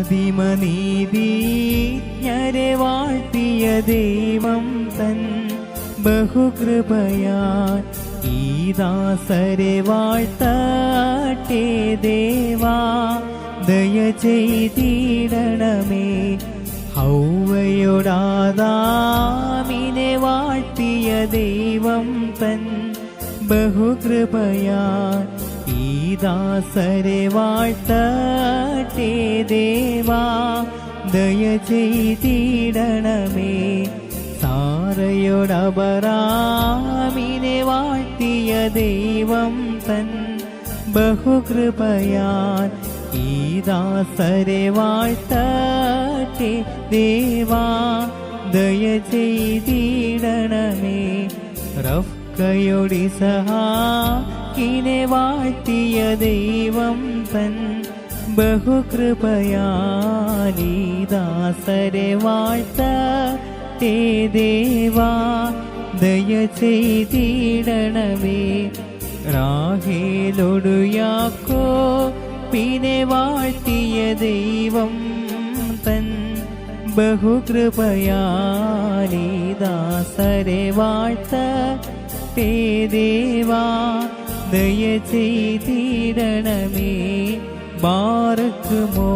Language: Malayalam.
ആദിമനീതിജ്ഞരെ വാഴ്ത്തിയ ദൈവം തൻ ബഹുകൃപയാൽ ഈ ദാസരെ വാഴ്ത്തട്ടെ ദേവാ. ദയ ചെയ്തിടണമേ. ഹൗവയോടാദാമിനെ വാഴ്ത്തിയ ദൈവം തൻ ബഹുകൃപയാൽ ദാസരെ വാഴ്ത്തട്ടെ ദേവാ ദയ ചെയ്തിടണമേ. സാറയോടബറാമിനെ വാഴ്ത്തിയ ദൈവം തൻ ബഹുകൃപയാൻ ഈ ദാസരെ വാഴ്ത്തട്ടെ ദേവാ ദയ ചെയ്തിടണമേ. റഫ്കയൊടി സഹാക്കിനെ വാഴ്ത്തിയ ദൈവം തൻ ബഹുകൃപയാലീ ദാസരെ വാഴ്ത്തേ. ദേവാ ദയ ചെയ്തിടണമേ. റാഹേലൊടു യാക്കോ പിന്നെ വാഴ്ത്തിയ ദൈവം തൻ ബഹുകൃപയാലീ ദാസരെ വാഴ്ത്തേ. ദേവാ ദയ ചെയ്തിടണമേ ബാറക്കുമോ